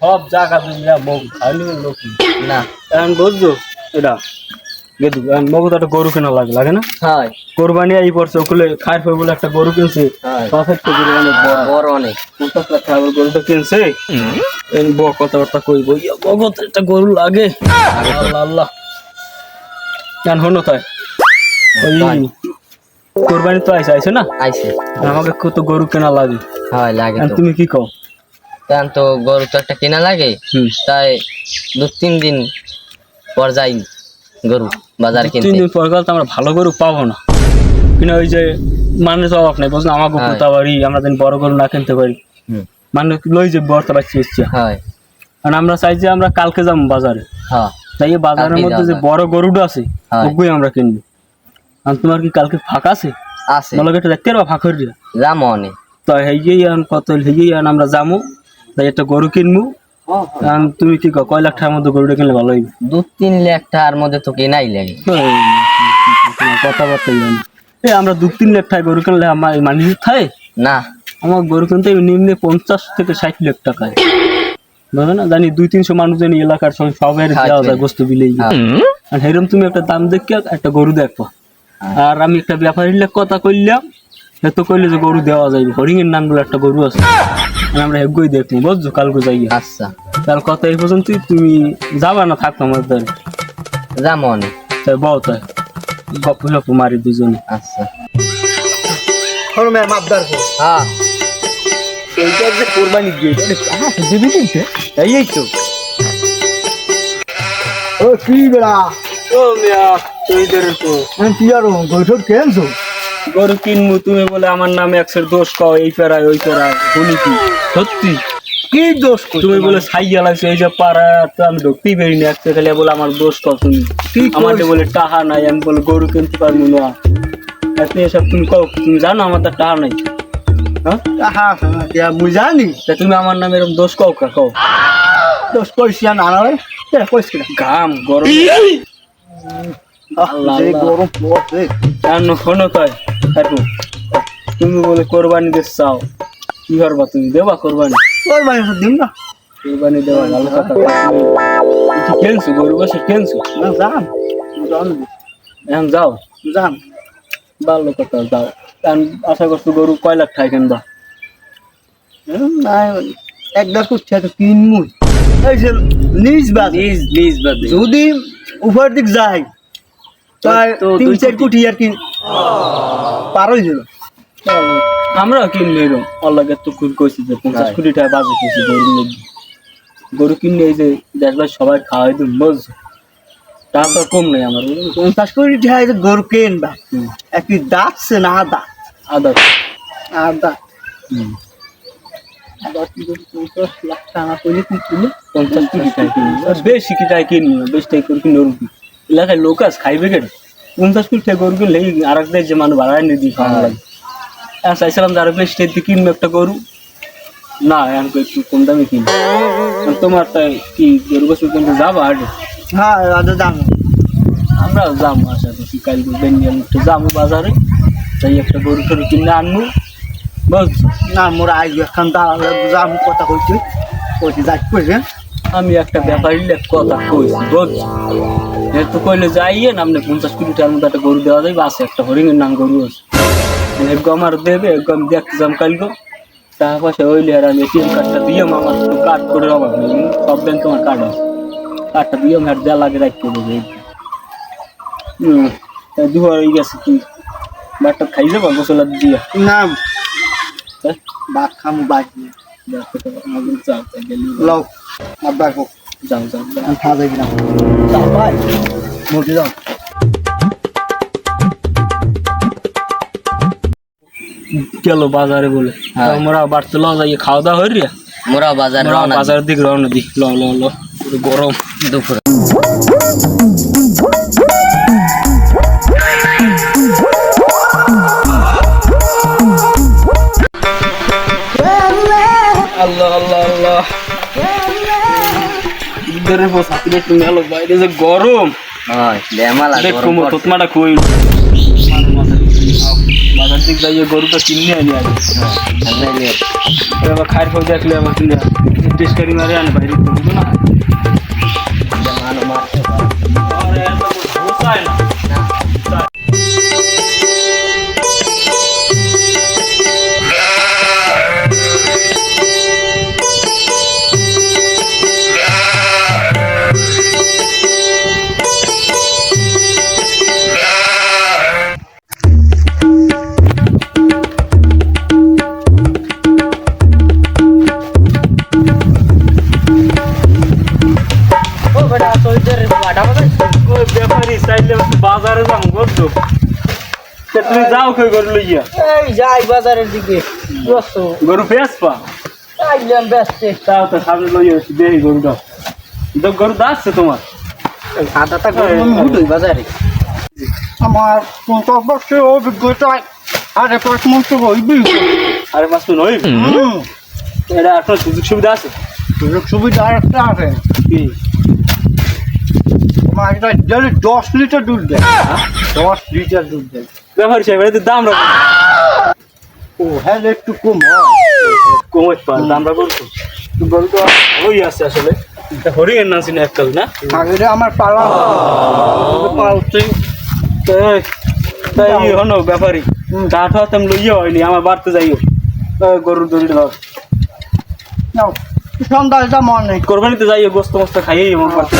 সব জায়গা মগ লোক না। এখন বুঝছ? এটা। গেদু মগু তো একটা গরু কেনা লাগে লাগে না? হয়। কোরবানি এই পড়ছে ওগুলো খাই ফের বলে একটা গরু কিনছে। গরু অনেক বড়। অনেক। পঞ্চাশ লাখ টাকা গরুটা কিনছে। এই ব কথাবার্তা কইব। ইয়া বগত একটা গরু লাগে। আল্লাহ আল্লাহ। কেন হনো তাই। কোরবানি তো আইসে আইসে না? আইছে। আমাকে কত গরু কেনা লাগে। হয় লাগে তো। তুমি কি কও? কারণ তো গরু তো একটা কিনা লাগে তাই দু তিন দিন পর যাই গরু বাজার তিন দিন পর গেলে তো আমরা ভালো গরু পাবো না। কিনা ওই যে মানুষ অভাব নাই বুঝলাম আমাকে। কোথা পারি আমরা যেন বড় গরু না কিনতে পারি। মানুষ লই যে বর্তা পাচ্ছি এসছে হয়। কারণ আমরা চাই যে আমরা কালকে যাব বাজারে। হ্যাঁ। তাই এই বাজারের মধ্যে যে বড় গরুটা আছে। ওগুই আমরা কিনবো। আর তোমার কি কালকে ফাঁকা আছে? আছে। বলো এটা দেখতে পারবা ফাঁকা যাম অনেক। তো কত আমরা যাব তাই একটা গরু কিনবো তুমি কি কয় লাখ টাকার মধ্যে গরুটা কিনলে ভালো হইবে? দু তিন লাখ টাকার মধ্যে তো কেনাই লাগে। কথাবার্তা এই আমরা দু তিন লাখ টাকা গরু কিনলে আমার মানি থাকে না। আমার গরু কিনতে নিম্নে পঞ্চাশ থেকে ষাট লাখ টাকায়। বুঝলে না? জানি দুই তিনশো মানুষ জানি এলাকার সবাই সবাই দেওয়া যায় গোস্ত বিলেই হ্যাঁ। আর সেরকম তুমি একটা দাম দেখে একটা গরু দেখো। আর আমি একটা ব্যাপারীর কথা কইলাম সে তো কইলে যে গরু দেওয়া যাইবে হরিং এর নাম বলে একটা গরু আছে। আর আমরা হেগুই দেখব বুঝছ? কালকে যাই। আচ্ছা। তার কথা এই পর্যন্ত তুমি যাবা না থাকতো আমার দ্বারে যাম অনেক। তাই বউ তাই গপ গপ মারি দুজনে। আচ্ছা। হরমে মাপদার কো হ্যাঁ। এইটা যে কোরবানি দিয়ে হ্যাঁ দিবি কিনতে এই এই তো। ও কি বেড়া? ও মিয়া তুই তো। আমি কি আর গৈঠর কেনছো গরু কিনবো তুমি বলে আমার নামে একশের দোষ কও এই পেরায় ওই পেরায় বলি কি? সত্যি? কি দোষ তুমি বলে সাইয়া লাগছে এই যে পাড়া তো আমি ঢুকতেই পারি না একটা খালি বলে আমার দোষ কও তুমি। কি বলে টাহা নাই আমি বলে গরু কিনতে পারব না। আপনি এসব তুমি কও তুমি জানো আমার তো টাহা নাই। হ্যাঁ? মুই জানি। তা তুমি আমার নামে এরকম দোষ কও কা কও? দোষ কইছি না না রে কইছি না। ঘাম গরম। আল্লাহ, গরম পড়ছে। আর শোনো কয় একটু তুমি বলে কোরবানি দিতে চাও কি করবা তুমি? দেবা কোরবানি? কোরবানি দিন না। কোরবানি দেওয়া ভালো কথা কেনছো গরু বসে কেনছো না যাম। এখন যাও। যাম। ভালো কথা যাও। এখন আশা করছ গরু কয় লাখ ঠাই কিনবা? না এক দেড় কুচ্ছা তো কিনমুই এই যে নিজ বাদ। প্লিজ প্লিজ বাদে। যদি উপর দিক যাই তাই তিন চার। কোটি আর কি পার হয়ে আমরা কিনলে অল্লাগে তো খুব কইছি যে পঞ্চাশ কোটি টাকা বাজে কইছি গরু গরু কিনলে এই যে দেশবার সবাই খাওয়াই দিন বুঝছ? টাকা তো কম নেই আমার? পঞ্চাশ কোটি টাকা যে গরু কেনবা। একটি না দাঁত আদা? আর দাঁত কোটি টাকা কিনবো? বেশি কি টাকা কিনবো। না বেশি টাকা করে কিনে রুপি এলাকায় লোক আছে খাইবে কেন? পঞ্চাশ কোটি টাকা গরু কিনলে আর এক যে মানুষ ভাড়া নিয়ে দিই খাওয়া লাগে। হ্যাঁ। চাইছিলাম যে আরও বেশি টাকা দিয়ে কিনবো একটা গরু। না এখন একটু কম দামে কিনবো। তোমার তাই কি গরু বছর কিনতে যাব আর হ্যাঁ দাম আমরা যাব আশা করছি কাল বেঙ্গল একটু যাব বাজারে। তাই একটা গরু টরু কিনে আনব। বুঝছ না মোর আজ এখন দাম কথা কইছি। কইছি যাই কইছে। আমি একটা ব্যাপারী কথা কইছি বুঝছ যেহেতু কইলে যাইয়ে না আপনি পঞ্চাশ কোটি টাকার মতো একটা গরু দেওয়া যাবে আছে একটা হরিণের নাম গরু আছে। এগো আমার দেবে এগো আমি দেখতে যাম কালকে। টাকা পয়সা হইলে আর আমি এটিএম কার্ডটা দিয়ে আমার একটু কার্ড করে অভাব নেই সব ব্যাংক আমার কার্ড আছে। কার্ডটা দিয়ে আমি আর দেওয়া লাগে রাখতে দেবে হুম দুবার হয়ে গেছে কি? বাটটা খাই যাব গোসলা দিয়ে? না। হ্যাঁ? ভাত খামু তো তাই গেলি। লও আব্বার হোক যাও যাও আমি খাওয়া যাই কিনা যাও ভাই। মুরগি যাও। গেল বাজারে বলে। হ্যাঁ। আমরা বাড়তে লওয়া যাই খাওয়া দাওয়া হই মোরা বাজার বাজার দিক রওনা দি ল ল ল গরম। দুপুর। ঈদের পোশাক একটু মেলো বাইরে যে গরম। হয় বেমালা দেখো গরম মো। তোতমাটা খুই বাজার দিক যাইয়ে গরুটা কিনে আনি আর এবার খাই দেখলে আবার কিনে টেস্টারি মারে আনে বাইরে না। তুমি যাও কই গরু লইয়া। এই যাই বাজারের দিকে। ব্যস্ত গরু বেশ পা আইলাম ব্যস্ত। তাও তো সামনে লইয়া আসি দেখি গরুটা তো গরু দাচ্ছে তোমার? আদাটা গরম হুটই বাজারে। আমার পঞ্চাশ বছরের অভিজ্ঞতায় আরে প্রশ্ন তো হইবি। আরে মাস নই এটা আপনার সুযোগ সুবিধা আছে? সুযোগ সুবিধা আর একটা আছে। কি? তোমার একটা ডেলি দশ লিটার দুধ দেয়। দশ লিটার দুধ দেয়। ব্যাপারি সাহেব এটা দাম রাখো। ও হ্যাঁ একটু কম। কমাইতে পার দাম রাখো তো। গরু তো ওই আছে আসলে। নাম ছিল একটা না? আগে আমার পালা। পালছি তাই হন ব্যাপারি। কাঠ হাতাম লইয়া হয়নি আমার বাড়তে যাইও। গরুর দড়ি ধর নাও সন্ধ্যায় যা মনে কোরবানিতে যাইও গোস্ত মোস্ত খাইয়ে আমার বাড়তে